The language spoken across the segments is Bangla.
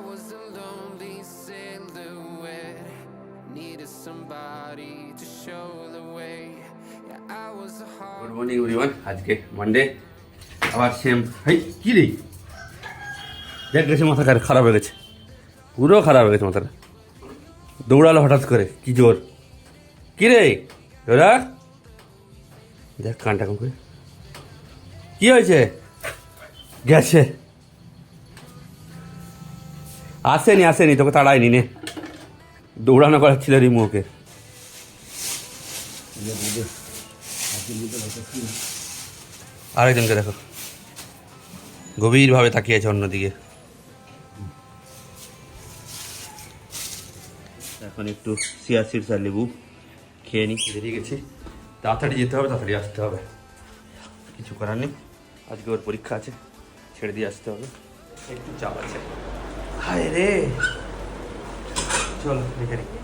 was a lonely silhouette. Needed somebody to show the way. Yeah, I was a heart. Good morning everyone আজকে মানডে আবার সেম হাই কি রে? দেখ গেছে মাথা খারাপ- হয়ে গেছে। পুরো খারাপ হয়ে গেছে মাথাটা। দৌড়ালো হঠাৎ করে। কি জোর? কি রে? ওরা দেখ কানটা কম করে। কি হয়েছে? গেছে। আসেনি আসেনি, তোকে তাড়ায়নি নে। দৌড়ানো করাচ্ছিল রিমুকে। আরেকজনকে দেখো। গভীরভাবে তাকিয়ে আছে অন্যদিকে। এখন একটু সিয়া আর লেবু খেয়ে নিই বেরিয়ে গেছি। তাড়াতাড়ি যেতে হবে, তাড়াতাড়ি আসতে হবে। কিছু করার নেই। আজকে ওর পরীক্ষা আছে, ছেড়ে দিয়ে আসতে হবে। একটু চাপ আছে। হায় রে। নিই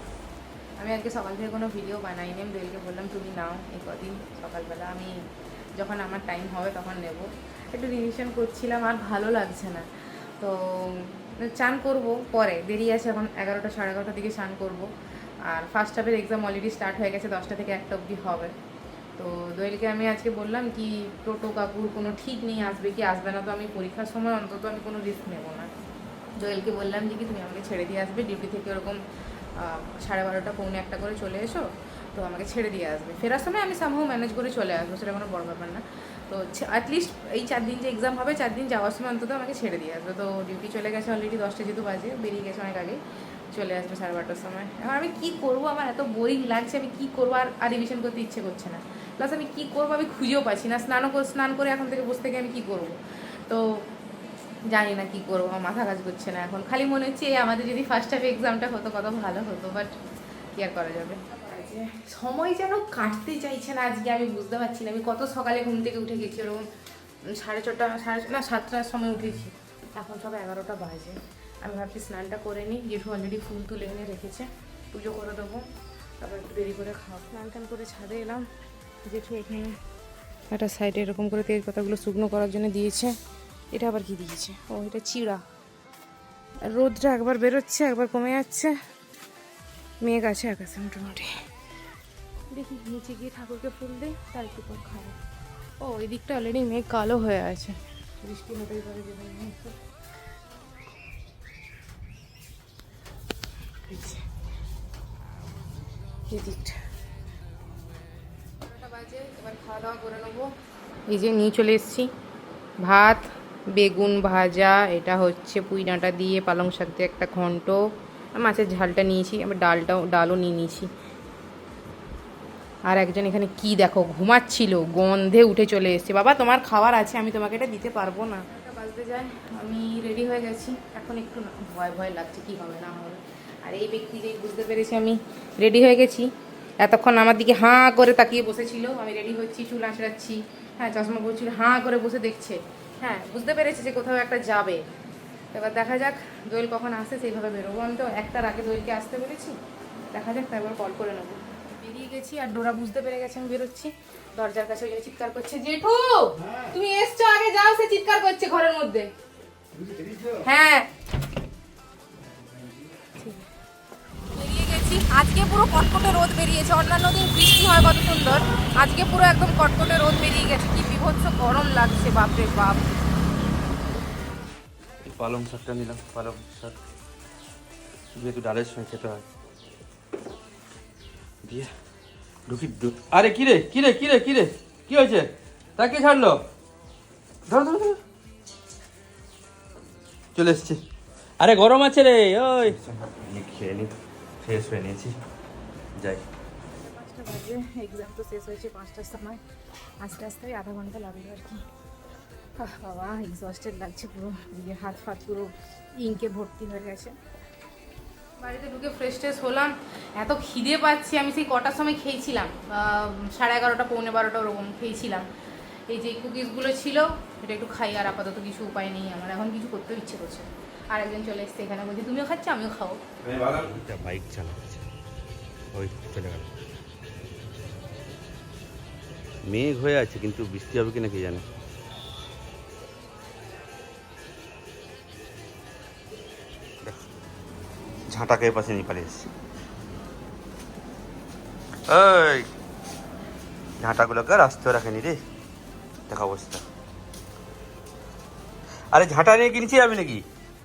আমি আজকে সকাল থেকে কোনো ভিডিও বানাইনি, আমি দোয়েলকে বললাম, তুমি নাও এই কদিন, সকালবেলা আমি যখন আমার টাইম হবে তখন নেব। একটু রিভিশন করছিলাম, আর ভালো লাগছে না। তো, চান করব পরে, দেরি আছে এখন এগারোটা, সাড়ে এগারোটার দিকে চান করব। আর ফার্স্ট হাফের এক্সাম অলরেডি স্টার্ট হয়ে গেছে, দশটা থেকে একটা অবধি হবে। তো, দোয়েলকে আমি আজকে বললাম কি, টোটো কাকুর কোনো ঠিক নেই, আসবে কি, আসবে না? তো আমি পরীক্ষার সময় অন্তত আমি কোনো রিস্ক নেব না। জোয়েলকে বললাম যে কি তুমি আমাকে ছেড়ে দিয়ে আসবে। ডিউটি থেকে ওরকম সাড়ে বারোটা, পৌনে একটা করে চলে এসো, তো আমাকে ছেড়ে দিয়ে আসবে। ফেরার সময় আমি সামহাও ম্যানেজ করে চলে আসব, সেটা কোনো বড় ব্যাপার না। তো অ্যাটলিস্ট এই চার দিন যে এক্সাম হবে, চার দিন যাওয়ার সময় অন্তত আমাকে ছেড়ে দিয়ে আসবে। তো ডিউটি চলে গেছে অলরেডি দশটা যেহেতু বাজে, বেরিয়ে গেছে অনেক আগে চলে আসবে সাড়ে বারোটার সময়। এখন আমি কী করব? আমার এত বোরিং লাগছে, আমি কী করব? আর আর রিভিশন করতে ইচ্ছে করছে না। প্লাস আমি কী করব? আমি খুঁজেও পাচ্ছি না। স্নানও স্নান করে এখন থেকে বসে থেকে আমি কী করব? তো জানি না কি করব, আমার মাথা কাজ করছে না এখন। খালি মনে হচ্ছে এই আমাদের যদি ফার্স্ট হাফ এক্সামটা হতো কত ভালো হতো বাট কি আর করা যাবে? সময় যেন কাটতে চাইছে না আজকে, আমি বুঝতে পারছি না। আমি কত সকালে ঘুম থেকে উঠে গেছি, ওরকম সাড়ে ছটা, সাড়ে না, সাতটার সময় উঠেছি। এখন সব এগারোটা বাজে। আমি ভাবছি স্নানটা করে নিই, জেঠু অলরেডি ফুল তুলে এনে রেখেছে। পুজো করে দেবো, তারপর একটু দেরি করে খাওয়া। স্নান টান করে ছাদে এলাম। জেঠু এখানে একটা সাইডে এরকম করে তেজপাতাগুলো শুকনো করার জন্য দিয়েছে। এটা আবার কি দিয়েছে? ও এটা চিড়া। আর রোদটা একবার বেরোচ্ছে একবার কমে যাচ্ছে। মেঘ আছে আকাশে মোটামুটি। দেখি নিচে গিয়ে ঠাকুরকে ফুল দিই তার একটু পর খাব। ও এই দিকটা অলরেডি মেঘ কালো হয়ে আছে। বৃষ্টি হতেই পারে। এই দিকটা। বাজে এবার খাওয়া দাওয়া করে নেব। এই যে নিয়ে চলে এসেছি। ভাত বেগুন ভাজা, এটা হচ্ছে পুঁই ডাঁটা দিয়ে পালং শাক দিয়ে একটা ঘন্ট। মাছের ঝালটা নিয়েছি, আবার ডালটাও, ডালও নিয়ে নিয়েছি। আর একজন এখানে কি দেখো, ঘুমাচ্ছিল, গন্ধে উঠে চলে এসেছে। বাবা, তোমার খাবার আছে, আমি তোমাকে এটা দিতে পারব না। বাজতে যায়, আমি রেডি হয়ে গেছি। এখন একটু ভয় ভয় লাগছে, কি হবে, না হবে। আর এই ব্যক্তি যে বুঝতে পেরেছি, আমি রেডি হয়ে গেছি। এতক্ষণ আমার দিকে হাঁ করে তাকিয়ে বসেছিল। আমি রেডি হচ্ছি, চুল আঁচড়াচ্ছি। হ্যাঁ চশমা পরছিল হাঁ করে বসে দেখছে। হ্যাঁ বুঝতে পেরেছি যে কোথাও একটা যাবে। এবার দেখা যাক দোয়েল কখন আসে সেইভাবে বেরোবো আমি তো। একটার আগে দোয়েলকে আসতে বলেছি। দেখা যাক তারপর কল করে নেব। বেরিয়ে গেছি আর ডোরা বুঝতে পেরে গেছে আমি বেরোচ্ছি। দরজার কাছে ওই চিৎকার করছে জেঠু তুমি এসছো আগে যাও সে চিৎকার করছে ঘরের মধ্যে। হ্যাঁ আজকে পুরো কটকটে রোদ বেরিয়েছে। অন্যান্য দিন বৃষ্টি হয় কত সুন্দর। আজকে পুরো একদম কটকটে রোদ বেরিয়ে গেছে। কি বিভৎস গরম লাগছে বাপরে বাপ। পালং শাকটা নিলাম পালং শাক। যেহেতু ডালের সঙ্গে খেতে হয়। দিয়ে ঢুকি আরে কি রে কি রে কি রে কি রে কি হয়েছে তাকে ছাড়লো? ধর ধর ধর। চলে এসছি। আরে গরম আছে রে ওই। খেয়ে নি। ফ্রেশ হয়ে নিয়েছি। যাই। পাঁচটা বাজে এক্সাম তো শেষ হয়েছে পাঁচটার সময়। আস্তে আস্তে আধা ঘণ্টা লাগবে আর কি। বাবা এক্সস্টেড লাগছে পুরো। দিয়ে হাত ফাত পুরো ইঙ্কে ভর্তি হয়ে গেছে। বাড়িতে ঢুকে ফ্রেশ ট্রেশ হলাম। এত খিদে পাচ্ছি আমি সেই কটার সময় খেয়েছিলাম। সাড়ে এগারোটা পৌনে বারোটা ওরকম খেয়েছিলাম। এই যে কুকিজগুলো ছিল এটা একটু খাই আর আপাতত কিছু উপায় নেই আমার। এখন কিছু করতেও ইচ্ছে করছে আর একজন চলে এসছে এখানে বলছে তুমিও খাচ্ছ আমিও খাও বাইক চালাচ্ছে। ওই চলে গেল। মেঘ হয়ে আছে কিন্তু বৃষ্টি হবে কিনা কে জানে? ঝাঁটাকে পাশে নিয়ে পালিয়ে এসেছি। এই ঝাঁটাগুলোকে রাস্তায় রাখেনি রে। দেখা অবস্থা। আরে ঝাঁটা নিয়ে কিনছি আমি নাকি?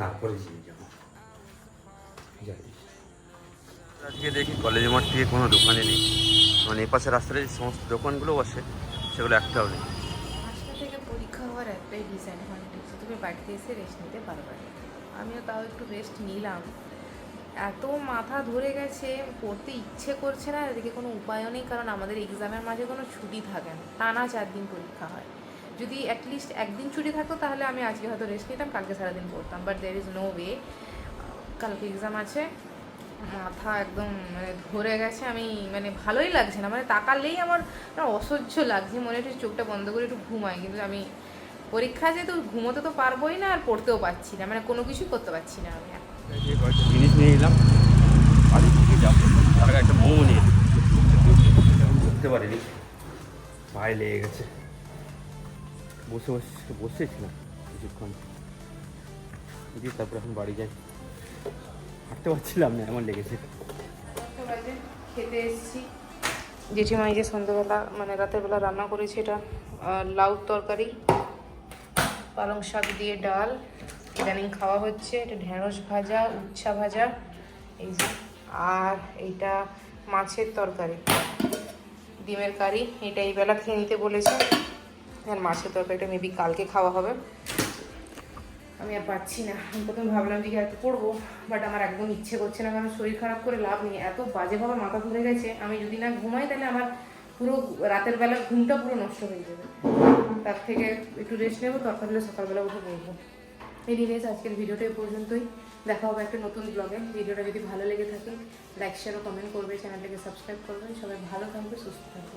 তারপরে জিম যাব। আজকে দেখি কলেজ মাঠ থেকে কোনো দোকানে নেই। মানে এপাশে রাস্তায় যে সমস্ত দোকানগুলো বসে সেগুলো একটাও নেই। পাঁচটা থেকে পরীক্ষা হওয়ার একটাই ডিসঅ্যাডভান্টেজ তুমি? বাড়িতে এসে রেস্ট নিতে পারবে আমিও তাও একটু রেস্ট নিলাম। এত মাথা ধরে গেছে পড়তে ইচ্ছে করছে না। এদিকে কোনো উপায়ও নেই কারণ আমাদের এক্সামের মাঝে কোনো ছুটি থাকে না। টানা চার দিন পরীক্ষা হয়। যদি অ্যাটলিস্ট একদিন ছুটি থাকতো, তাহলে আমি আজকে হয়তো রেস্ট নিতাম, কালকে সারাদিন পড়তাম। But there is no way কালকে এক্সাম আছে, মাথা একদম মানে ধরে গেছে, আমি মানে ভালোই লাগছে না। মানে তাকালেই আমার অসহ্য লাগছে, মনে হচ্ছে চোখটা বন্ধ করে একটু ঘুমাই। কিন্তু আমি পরীক্ষা যেহেতু ঘুমোতে তো পারবোই না, আর পড়তেও পারছি না। মানে কোনো কিছুই করতে পারছি না আমি জিনিস নিয়ে এলাম একটা নিয়ে। পারিনি। পায়ে লেগে গেছে। বসে বসে বসেছিলাম কিছুক্ষণ। দিয়ে তারপর এখন বাড়ি যাই। হাঁটতে পারছিলাম না, এমন লেগেছে। খেতে এসেছি। যে সন্ধ্যেবেলা মানে রাতের বেলা রান্না করেছে এটা লাউ তরকারি, পালং শাক দিয়ে ডাল, ইদানিং খাওয়া হচ্ছে। এটা ঢেঁড়স ভাজা, উচ্ছা ভাজা, এই আর এইটা মাছের তরকারি, ডিমের কারি, এটা এই বেলা খেয়ে নিতে বলেছে। আর মাছের তরকারিটা মেবি কালকে খাওয়া হবে। আমি আর পাচ্ছি না। আমি প্রথমে ভাবলাম যে হয়তো পড়ব বাট আমার একদম ইচ্ছে করছে না, কারণ শরীর খারাপ করে লাভ নেই। এত বাজেভাবে মাথা ধরে গেছে, আমি যদি না ঘুমাই তাহলে আমার পুরো রাতের বেলা ঘুমটা পুরো নষ্ট হয়ে যাবে। তার থেকে একটু রেস্ট নেব দরকার হলে সকালবেলা উঠে পড়ব এই নিয়ে আজকের ভিডিওটা এই পর্যন্তই। দেখা হবে একটা নতুন ব্লগে ভিডিওটা যদি ভালো লেগে থাকে লাইক শেয়ার ও কমেন্ট করবে চ্যানেলটাকে সাবস্ক্রাইব করবে। সবাই ভালো থাকবে, সুস্থ থাকবে।